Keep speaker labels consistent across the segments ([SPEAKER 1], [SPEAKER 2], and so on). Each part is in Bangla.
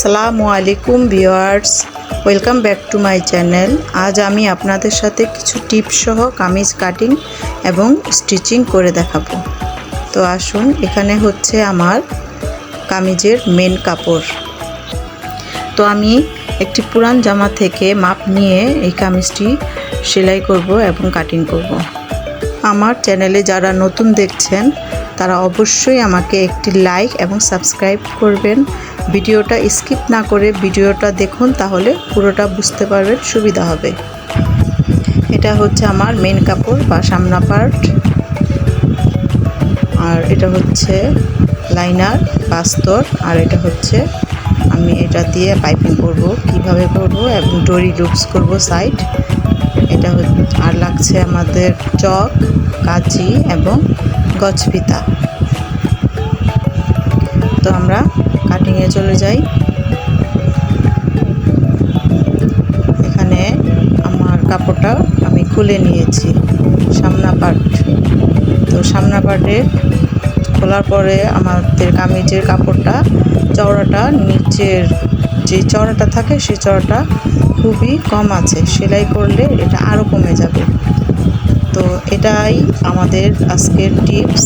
[SPEAKER 1] আসসালামু আলাইকুম viewers, welcome back to my channel. আজ আমি আপনাদের সাথে কিছু টিপস সহ কামিজ কাটিং এবং স্টিচিং করে দেখাবো। তো আসুন, এখানে হচ্ছে আমার কামিজের মেন কাপড়। তো আমি একটি পুরান জামা থেকে মাপ নিয়ে এই কামিজটি সেলাই করব এবং কাটিং করব। আমার চ্যানেলে যারা নতুন দেখছেন, তারা অবশ্যই আমাকে একটি লাইক এবং সাবস্ক্রাইব করবেন। ভিডিওটা স্কিপ না করে ভিডিওটা দেখুন, তাহলে পুরোটা বুঝতে পারবেন, সুবিধা হবে। এটা হচ্ছে আমার মেন কাপড় বা সামনা পার্ট আর এটা হচ্ছে লাইনার বাস্তর আর এটা হচ্ছে আমি এটা দিয়ে পাইপিং করব। কীভাবে করব? এবং ডরি লুপস করব সাইড এটা আর লাগছে আমাদের চক, কাঁচি এবং গছপিতা। তো আমরা কাটিংয়ে চলে যাই। এখানে আমার কাপড়টা আমি খুলে নিয়েছি, সামনা পার্ট তো সামনা পার্টে খোলার পরে আমাদের কামিজের কাপড়টা, চওড়াটা, নিচের যে চওড়াটা থাকে সেই চওড়াটা খুবই কম আছে। সেলাই করলে এটা আরও কমে যাবে। তো এটাই আমাদের আজকের টিপস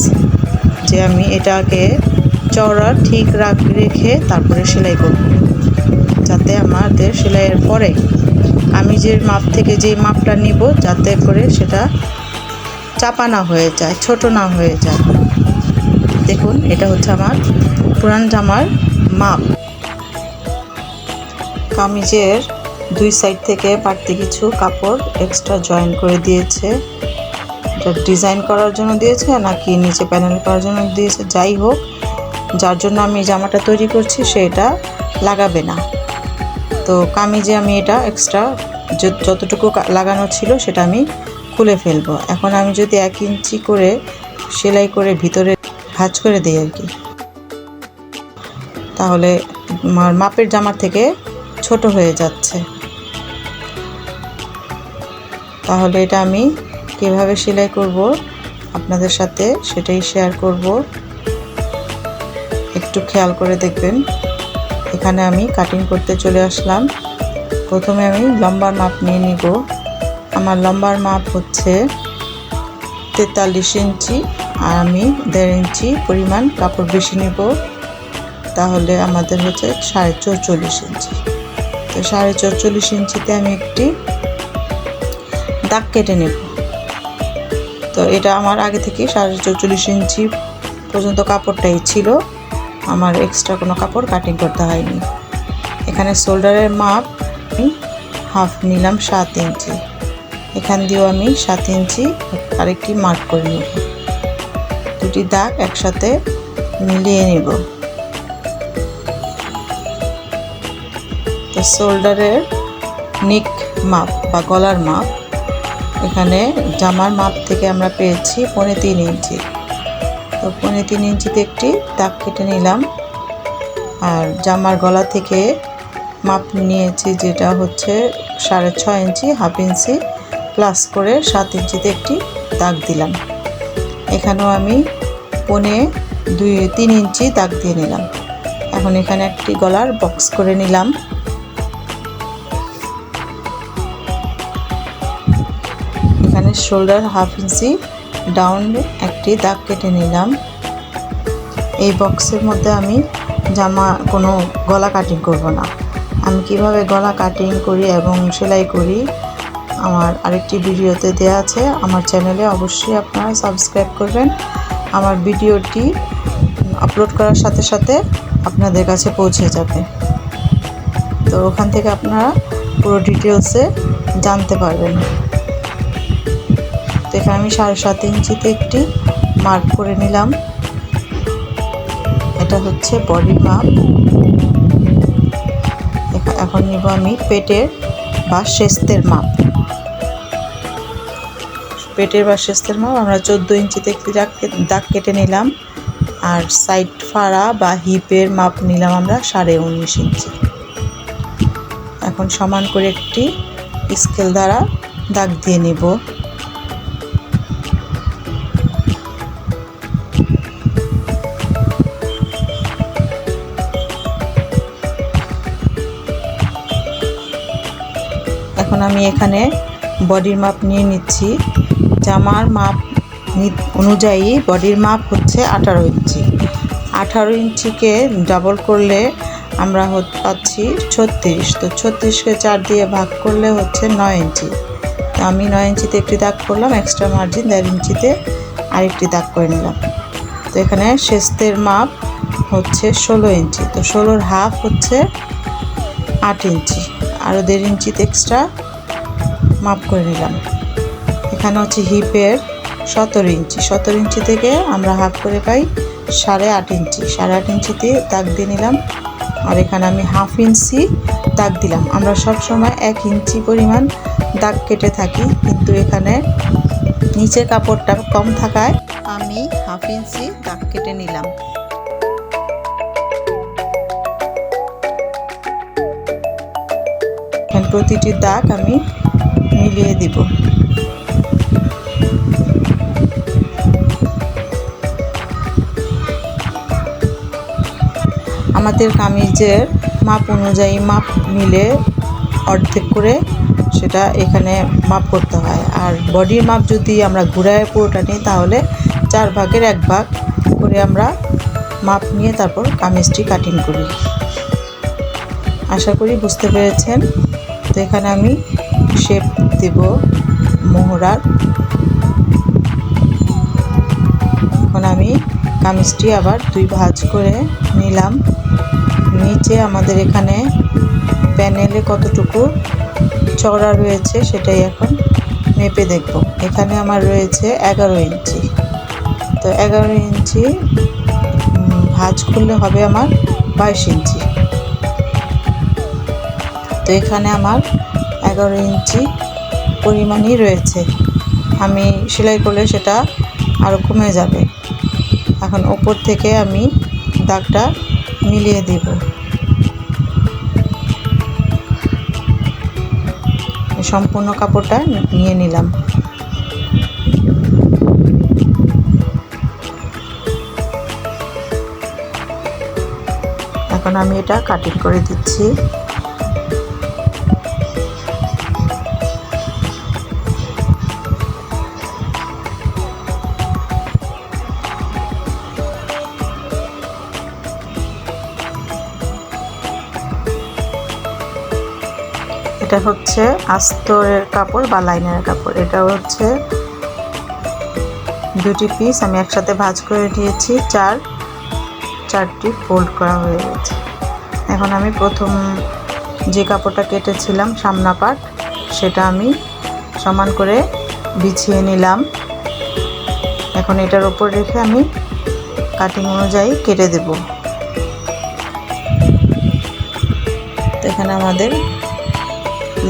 [SPEAKER 1] যে আমি এটাকে চওড়া ঠিক রাখ রেখে তারপরে সেলাই করব। যাতে আমাদের সেলাইয়ের পরে আমি যে মাপ থেকে যে মাপটা নিব, যাতে করে সেটা চাপা না হয়ে যায়, ছোট না হয়ে যায়। দেখুন, এটা হচ্ছে আমার পুরান জামার মাপ। কামিজের দুই সাইড থেকে বাড়তি কিছু কাপড় এক্সট্রা জয়েন করে দিয়েছে। এটা ডিজাইন করার জন্য দিয়েছে, নাকি নিচে প্যানেল করার জন্য দিয়েছে, যাই হোক। যার জন্য আমি জামাটা তৈরি করছি সেটা লাগাবে না। তো কামিজে আমি এটা এক্সট্রা যতটুকু লাগানো ছিল সেটা আমি খুলে ফেলব। এখন আমি যদি এক ইঞ্চি করে সেলাই করে ভিতরে ভাঁজ করে দিই আর কি। তাহলে মাপের জামার থেকে ছোট হয়ে যাচ্ছে। তাহলে এটা আমি কীভাবে সেলাই করব আপনাদের সাথে সেটাই শেয়ার করব। একটু খেয়াল করে দেখবেন। এখানে আমি কাটিং করতে চলে আসলাম। প্রথমে আমি লম্বার মাপ নিয়ে নিব। আমার লম্বার মাপ হচ্ছে তেতাল্লিশ ইঞ্চি আর আমি দেড় ইঞ্চি পরিমাণ কাপড় বেশি নেব। তাহলে আমাদের হচ্ছে সাড়ে চৌচল্লিশ ইঞ্চি। তো সাড়ে চৌচল্লিশ ইঞ্চিতে আমি একটি দাগ কেটে নেব। তো এটা আমার আগে থেকে সাড়ে চৌচল্লিশ ইঞ্চি পর্যন্ত কাপড়টাই ছিল। আমার এক্সট্রা কোনো কাপড় কাটিং করতে হয়নি। এখানে শোল্ডারের মাপ আমি হাফ নিলাম সাত ইঞ্চি। এখান দিয়েও আমি সাত ইঞ্চি আরেকটি মার্ক করে নেব। দুটি দাগ একসাথে মিলিয়ে নেব। তো শোল্ডারের নিক মাপ বা গলার মাপ, এখানে জামার মাপ থেকে আমরা পেয়েছি পৌনে তিন ইঞ্চি। তো পৌনে তিন ইঞ্চিতে একটি দাগ কেটে নিলাম। আর জামার গলা থেকে মাপ নিয়েছি যেটা হচ্ছে সাড়ে ছয় ইঞ্চি, হাফ ইঞ্চি প্লাস করে সাত ইঞ্চিতে একটি দাগ দিলাম। এখানেও আমি পনে দুই, তিন ইঞ্চি দাগ দিয়ে নিলাম। এখন এখানে একটি গলার বক্স করে নিলাম। এখানে শোল্ডার হাফ ইঞ্চি ডাউন একটি দাগ কেটে নিলাম। এই বক্সের মধ্যে আমি জামা, কোনো গলা কাটিং করব না। আমি কীভাবে গলা কাটিং করি এবং সেলাই করি, আমার আরেকটি ভিডিওতে দেওয়া আছে। আমার চ্যানেলে অবশ্যই আপনারা সাবস্ক্রাইব করবেন। আমার ভিডিওটি আপলোড করার সাথে সাথে আপনাদের কাছে পৌঁছে যাবে। তো ওখান থেকে আপনারা পুরো ডিটেলসে জানতে পারবেন। তো আমি সাড়ে সাত ইঞ্চিতে একটি মার্ক করে নিলাম। এটা হচ্ছে বডি মাপ এখন নিব আমি পেটের বা শেস্তের মাপ পেটের বা শেস্তের মাপ আমরা চোদ্দ ইঞ্চিতে একটি দাগ কেটে নিলাম। আর সাইড ফাড়া বা হিপের মাপ নিলাম আমরা সাড়ে উনিশ ইঞ্চি। এখন সমান করে একটি স্কেল দ্বারা দাগ দিয়ে নিব। আমি এখানে বডির মাপ নিয়ে নিচ্ছি। জামার মাপ অনুযায়ী বডির মাপ হচ্ছে আঠারো ইঞ্চি। আঠারো ইঞ্চিকে ডাবল করলে আমরা পাচ্ছি ছত্রিশ। তো ছত্রিশকে চার দিয়ে ভাগ করলে হচ্ছে নয় ইঞ্চি। তো আমি নয় ইঞ্চিতে একটি দাগ করলাম এক্সট্রা মার্জিন দেড় ইঞ্চিতে আরেকটি দাগ করে নিলাম। তো এখানে শেস্তের মাপ হচ্ছে ষোলো ইঞ্চি। তো ষোলোর হাফ হচ্ছে আট ইঞ্চি। আরও দেড় ইঞ্চিতে এক্সট্রা মাপ করে নিলাম এখানে হচ্ছে হিপের সতেরো ইঞ্চি। সতেরো ইঞ্চি থেকে আমরা হাফ করে পাই সাড়ে আট ইঞ্চি। সাড়ে আট ইঞ্চিতে দাগ দিয়ে নিলাম। আর এখানে আমি হাফ ইঞ্চি দাগ দিলাম। আমরা সব সময় এক ইঞ্চি পরিমাণ দাগ কেটে থাকি, কিন্তু এখানে নিচের কাপড়টা কম থাকায় আমি হাফ ইঞ্চি দাগ কেটে নিলাম। প্রতিটি দাগ আমি মিলিয়ে দিব। আমাদের কামিজের মাপ অনুযায়ী মাপ মিলে অর্ধেক করে সেটা এখানে মাপ করতে হয়। আর বডির মাপ যদি আমরা ঘুরায় পুরোটা নিই, তাহলে চার ভাগের এক ভাগ করে আমরা মাপ নিয়ে তারপর কামিজটি কাটিং করি। আশা করি বুঝতে পেরেছেন। তো এখানে আমি শেপ দেব মোহরার। এখন আমি কামিজটি আবার দুই ভাঁজ করে নিলাম। নিচে আমাদের এখানে প্যানেলে কতটুকু চওড়া রয়েছে সেটাই এখন মেপে দেখব। এখানে আমার রয়েছে এগারো ইঞ্চি। তো এগারো ইঞ্চি ভাঁজ করলে হবে আমার বাইশ ইঞ্চি। তো এখানে আমার এগারো ইঞ্চি পরিমাণই রয়েছে। আমি সেলাই করলে সেটা আরও কমে যাবে। এখন ওপর থেকে আমি দাগটা মিলিয়ে দিব। সম্পূর্ণ কাপড়টা নিয়ে নিলাম। এখন আমি এটা কাটিং করে দিচ্ছি। এটা হচ্ছে আস্তরের কাপড় বা লাইনের কাপড়। এটা হচ্ছে দুটি পিস আমি একসাথে ভাঁজ করে নিয়েছি, চার, চারটি ফোল্ড করা হয়ে গেছে। এখন আমি প্রথম যে কাপড়টা কেটেছিলাম সামনা পাট সেটা আমি সমান করে বিছিয়ে নিলাম। এখন এটার ওপর রেখে আমি কাটিং অনুযায়ী কেটে দেব। এখানে আমাদের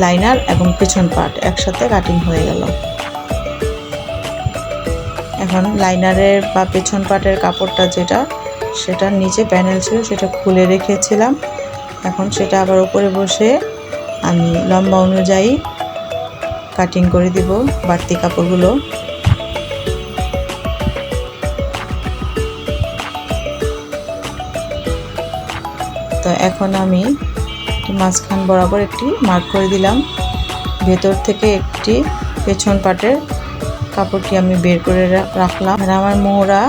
[SPEAKER 1] লাইনার এবং পেছন পার্ট একসাথে কাটিং হয়ে গেল। এখন লাইনারের বা পেছন পার্টের কাপড়টা যেটা সেটার নিচে প্যানেল ছিল, সেটা খুলে রেখেছিলাম। এখন সেটা আবার উপরে বসে আমি লম্বা অনুযায়ী কাটিং করে দিব বাড়তি কাপড়গুলো। তো এখন আমি মাঝখান বরাবর একটি মার্ক করে দিলাম। ভেতর থেকে একটি পেছন পাটের কাপড়টি আমি বের করে রাখলাম। আর আমার মোহরা,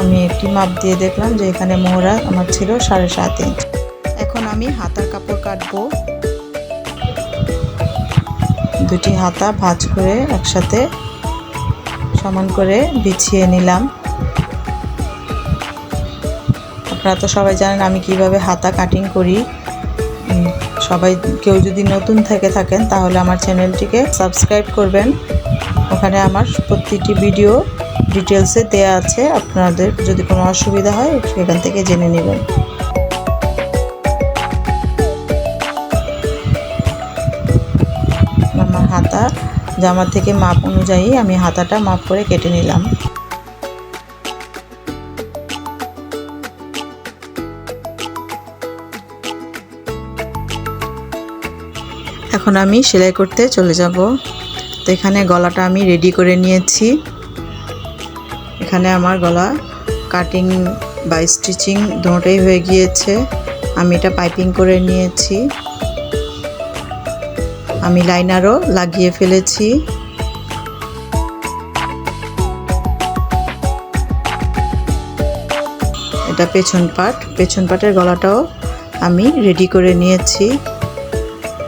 [SPEAKER 1] আমি একটি মাপ দিয়ে দেখলাম যে এখানে মোহরা আমার ছিল সাড়ে সাত ইঞ্চ। এখন আমি হাতার কাপড় কাটবো। দুটি হাতা ভাঁজ করে একসাথে সমান করে বিছিয়ে নিলাম। আপনারা তো সবাই জানেন আমি কীভাবে হাতা কাটিং করি। সবাই কেউ যদি নতুন থেকে থাকেন, তাহলে আমার চ্যানেলটিকে সাবস্ক্রাইব করবেন। ওখানে আমার প্রতিটি ভিডিও ডিটেলসে দেয়া আছে। আপনাদের যদি কোনো অসুবিধা হয়, সেখান থেকে জেনে নেবেন। আমার হাতা জামা থেকে মাপ অনুযায়ী আমি হাতাটা মাপ করে কেটে নিলাম। এখন আমি সেলাই করতে চলে যাব। তো এখানে গলাটা আমি রেডি করে নিয়েছি। এখানে আমার গলা কাটিং বা স্টিচিং দুটোই হয়ে গিয়েছে। আমি এটা পাইপিং করে নিয়েছি। আমি লাইনারও লাগিয়ে ফেলেছি। এটা পেছন পাট পেছন পাটের গলাটাও আমি রেডি করে নিয়েছি।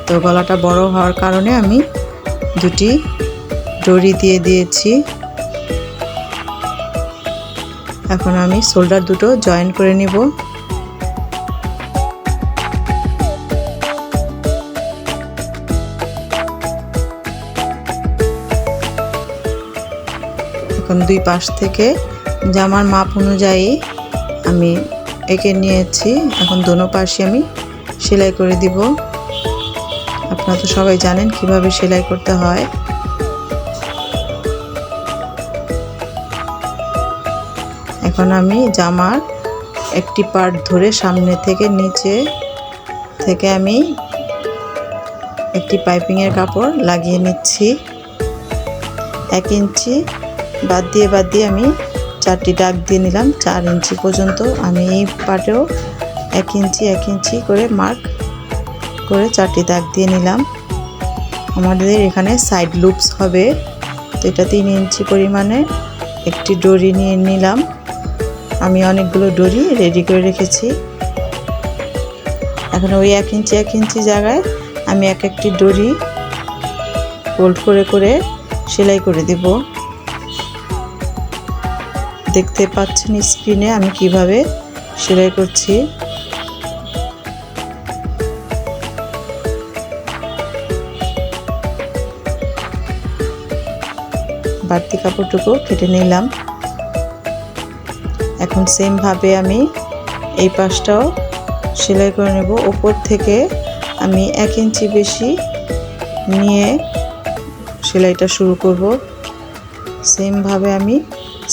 [SPEAKER 1] তো গলাটা বড় হওয়ার কারণে আমি দুটি দড়ি দিয়ে দিয়েছি। এখন আমি শোল্ডার দুটো জয়েন করে নিব। এখন দুই পাশ থেকে জামার মাপ অনুযায়ী আমি এঁকে নিয়েছি। এখন দোনো পাশে আমি সেলাই করে দিব। আপনারা তো সবাই জানেন কীভাবে সেলাই করতে হয়। এখন আমি জামার একটি পার্ট ধরে সামনে থেকে নিচে থেকে আমি একটি পাইপিংয়ের কাপড় লাগিয়ে নিচ্ছি। এক ইঞ্চি বাদ দিয়ে বাদ দিয়ে আমি চারটি ডাক দিয়ে নিলাম, চার ইঞ্চি পর্যন্ত। আমি এই পাটেও এক ইঞ্চি এক ইঞ্চি করে মার্ক করে চারটি দাগ দিয়ে নিলাম। আমাদের এখানে সাইড লুপস হবে। তো এটা তিন ইঞ্চি পরিমাণে একটি ডরি নিয়ে নিলাম। আমি অনেকগুলো ডরি রেডি করে রেখেছি। এখন ওই এক ইঞ্চি এক ইঞ্চি জায়গায় আমি এক একটি ডরি ফোল্ড করে করে সেলাই করে দেব। দেখতে পাচ্ছেন স্ক্রিনে আমি কীভাবে সেলাই করছি। বাড়তি কাপড়টুকু কেটে নিলাম। এখন সেমভাবে আমি এই পাশটাও সেলাই করে নেব। ওপর থেকে আমি এক ইঞ্চি বেশি নিয়ে সেলাইটা শুরু করব। সেমভাবে আমি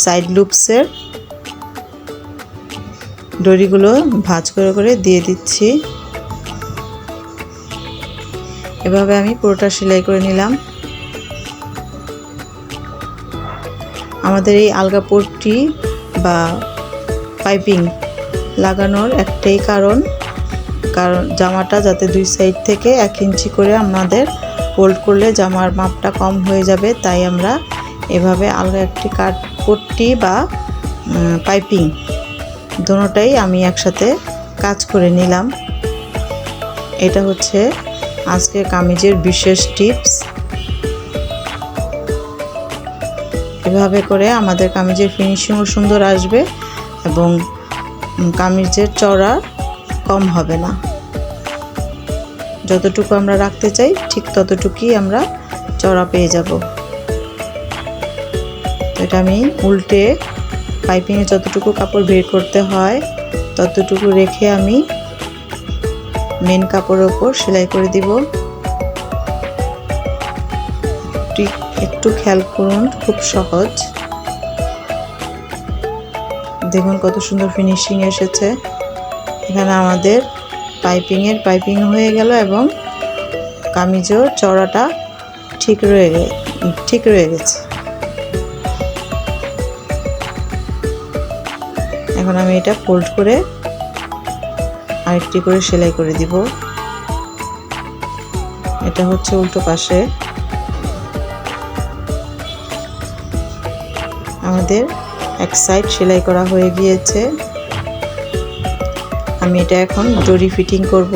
[SPEAKER 1] সাইড লুপসের দড়িগুলো ভাঁজ করে করে দিয়ে দিচ্ছি। এভাবে আমি পুরোটা সেলাই করে নিলাম। আমাদের এই আলগা পোর্টটি বা পাইপিং লাগানোর একটাই কারণ। কারণ জামাটা যাতে দুই সাইড থেকে এক ইঞ্চি করে আমাদের ফোল্ড করলে জামার মাপটা কম হয়ে যাবে, তাই আমরা এভাবে আলগা একটি কাট পট্টি বা পাইপিং দোনোটাই আমি একসাথে কাজ করে নিলাম। এটা হচ্ছে আজকে কামিজের বিশেষ টিপস। এভাবে করে আমাদের কামিজের ফিনিশিংও সুন্দর আসবে এবং কামিজের চড়া কম হবে না। যতটুকু আমরা রাখতে চাই, ঠিক ততটুকুই আমরা চড়া পেয়ে যাব। এটা আমি উল্টে পাইপিংয়ে যতটুকু কাপড় বের করতে হয়, ততটুকু রেখে আমি মেন কাপড়ের ওপর সেলাই করে দিব। একটু খেয়াল করুন, খুব সহজ। দেখুন কত সুন্দর ফিনিশিং এসেছে। এখানে আমাদের পাইপিংয়ের পাইপিং হয়ে গেল এবং কামিজও চড়াটা ঠিক রয়ে ঠিক রয়ে গেছে। এখন আমি এটা ফোল্ড করে আরেকটি করে সেলাই করে দিব। এটা হচ্ছে উল্টো পাশে। আমাদের এক সাইড সেলাই করা হয়ে গিয়েছে। আমি এটা এখন জরি ফিটিং করব।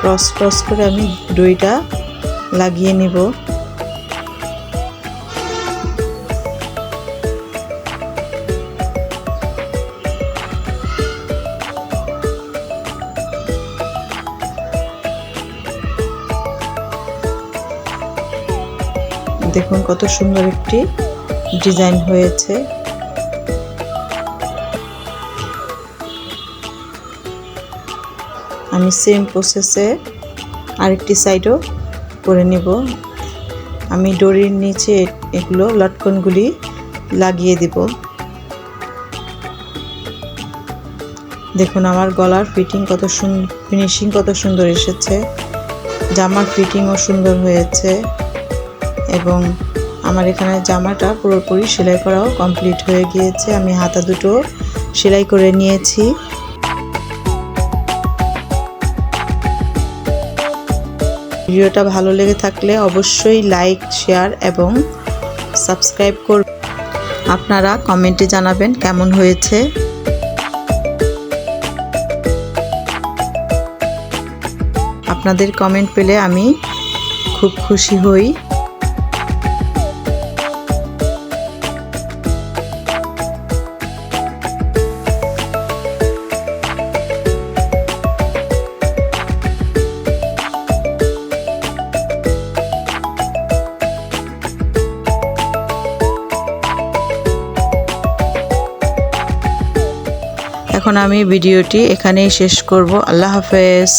[SPEAKER 1] ক্রস ক্রস করে আমি দুইটা লাগিয়ে নিব। দেখুন কত সুন্দর একটি ডিজাইন হয়েছে। আমি সেম প্রসেসে আরেকটি সাইডও করে নেব। আমি ডরির নিচে এগুলো লটকনগুলি লাগিয়ে দিব। দেখুন আমার গলার ফিটিং কত সুন্দর ফিনিশিং কত সুন্দর এসেছে। জামার ফিটিংও সুন্দর হয়েছে। এবং আমার এখানে জামাটা পুরোপুরি সেলাই করাও কমপ্লিট হয়ে গিয়েছে। আমি হাতা দুটো সেলাই করে নিয়েছি। ভিডিওটা ভালো লেগে থাকলে অবশ্যই লাইক, শেয়ার এবং সাবস্ক্রাইব করুন। আপনারা কমেন্টে জানাবেন কেমন হয়েছে। আপনাদের কমেন্ট পেলে আমি খুব খুশি হই। এখন আমি ভিডিওটি এখানেই শেষ করব। আল্লাহ হাফেজ।